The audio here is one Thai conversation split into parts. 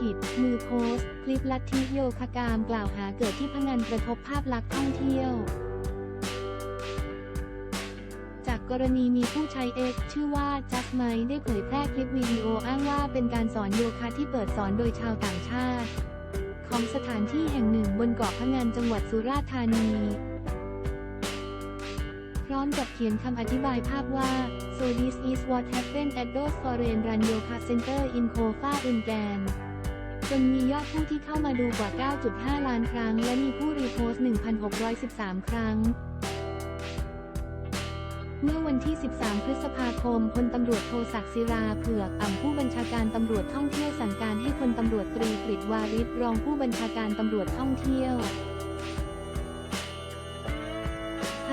ผิด มือโพสต์ คลิปลัทธิโยคกรรมกล่าวหาเกิดที่พะงันกระทบภาพลักษณ์ท่องเที่ยวจากกรณีมีผู้ใช้ X ชื่อว่า Just m i ได้เผยแพร่คลิปวิดีโออ้างว่าเป็นการสอนโยคะที่เปิดสอนโดยชาวต่างชาติ ของสถานที่แห่งหนึ่งบนเกาะพะงันจังหวัดสุราษฎร์ธานี พร้อมกับเขียนคำอธิบายภาพว่า so this is what happened at those foreign run yoga center in Kofa in Gan จนมียอดผู้ที่เข้ามาดูกว่า 9.5 ล้านครั้ง และมีผู้รีโพสต์ 1,613 ครั้ง เมื่อวันที่ 13 พฤษภาคม พลตำรวจโทศักดิ์ศิราเผือกอ่ำผู้บัญชาการตำรวจท่องเที่ยวสั่งการให้พลตำรวจตรีกฤษวาริศรองผู้บัญชาการตำรวจท่องเที่ยว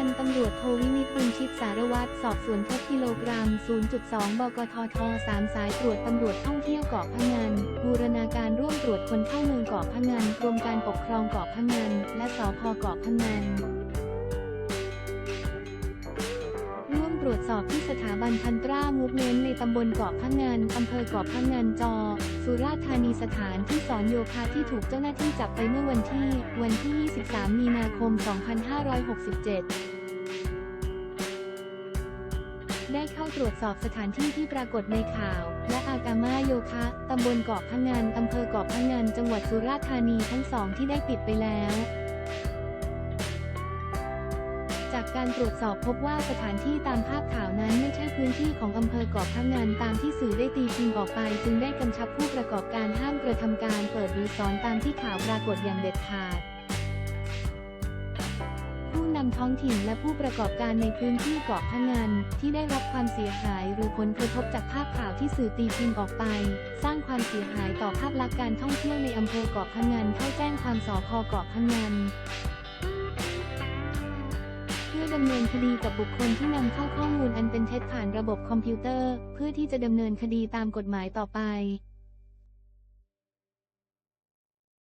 นตำรวจโทวินิตบุญชิตสารวัตรสอบสวนพบกิโลกรัม 0.2 บกทท3สายตรวจตำรวจท่องเที่ยวเกาะพะงัน บูรณาการร่วมตรวจคนเข้าเมืองเกาะพะงัน กรมการปกครองเกาะพะงัน และสพเกาะพะงัน สอบที่สถาบันพันตรามูฟเมนต์ในตำบลเกาะพะงันอำเภอเกาะพะงันจอ สุราษฎร์ธานีสถานที่สอนโยคะที่ถูกเจ้าหน้าที่จับไปเมื่อวันที่ วันที่ 23 มีนาคม 2567ได้เข้าตรวจสอบสถานที่ที่ปรากฏในข่าว และอากามาโยคะ ตำบลเกาะพะงันอำเภอเกาะพะงันจังหวัดสุราษฎร์ธานีทั้งสองที่ได้ปิดไปแล้ว การตรวจสอบพบว่าสถานที่ตามภาพข่าวนั้นไม่ใช่พื้นที่ของอำเภอเกาะพะงันตามที่สื่อได้ตีพิมพ์ออกไป จึงได้กำชับผู้ประกอบการห้ามกระทำการเปิดหรือสอนตามที่ข่าวปรากฏอย่างเด็ดขาดผู้นำท้องถิ่นและผู้ประกอบการในพื้นที่เกาะพะงันที่ได้รับความเสียหายหรือผลกระทบจากภาพข่าวที่สื่อตีพิมพ์ออกไป สร้างความเสียหายต่อภาพลักษณ์การท่องเที่ยวในอำเภอเกาะพะงันเข้าแจ้งความสพเกาะพะงัน พื่อดำเนินคดีกับบุคคลที่นำเข้าข้อมูลอันเป็นเท็จผ่านระบบคอมพิวเตอร์ เพื่อที่จะดำเนินคดีตามกฎหมายต่อไป